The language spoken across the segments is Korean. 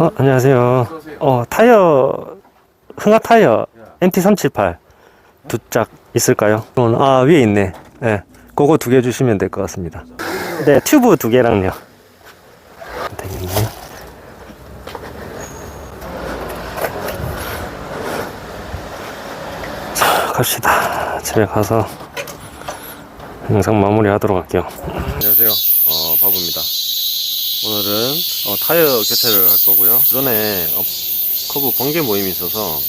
어, 안녕하세요. 어, 타이어, 흥하 타이어 MT378 두 짝 있을까요? 어, 아, 위에 있네. 네. 그거 두 개 주시면 될 것 같습니다. 네, 튜브 두 개랑요. 자, 갑시다. 집에 가서 영상 마무리 하도록 할게요. 안녕하세요. 어, 바보입니다. 오늘은 어, 타이어 교체를 할 거고요. 전에 어, 커브 번개 모임이 있어서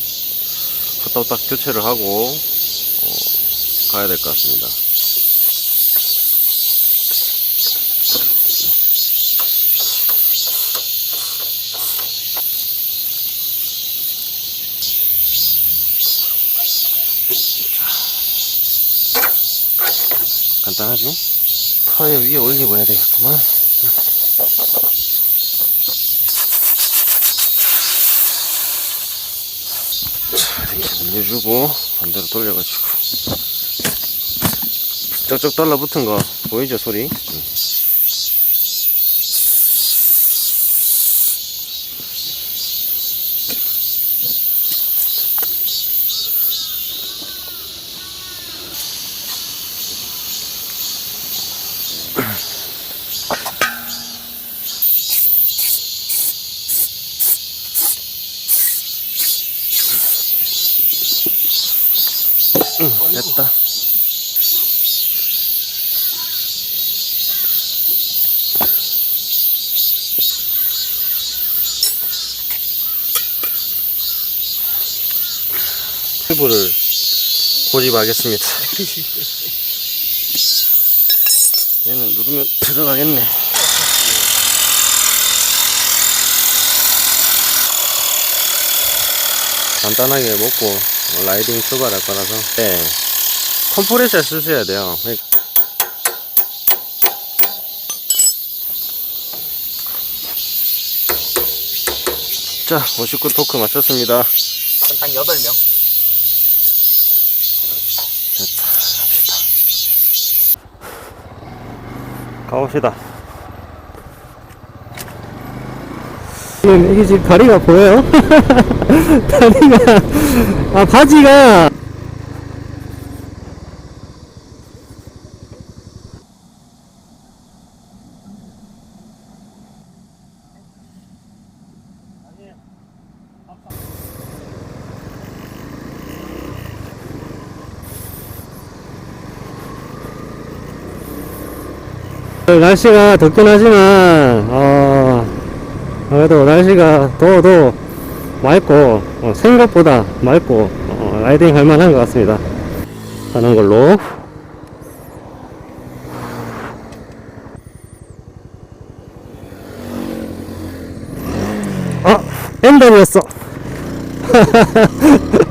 후딱후딱 교체를 하고 어, 가야 될 것 같습니다. 간단하죠? 타이어 위에 올리고 해야 되겠구만. 이렇게 올려주고 반대로 돌려가지고 쩍쩍 달라붙은 거 보이죠 소리? 응. 응, 됐다. 튜브를 고집하겠습니다. 얘는 누르면 들어가겠네. 간단하게 먹고 라이딩 출발할 거라서. 네. 컴프레셔 쓰셔야 돼요. 자 59 토크 마쳤습니다. 딱 8명. 됐다. 갑시다. 가봅시다 지금 이게 지금 다리가 보여요? 다리가 아 바지가 날씨가 덥긴 하지만 어, 그래도 날씨가 더워도 맑고 어, 생각보다 맑고 어, 라이딩 할 만한 것 같습니다. 하는 걸로. 아 MW였어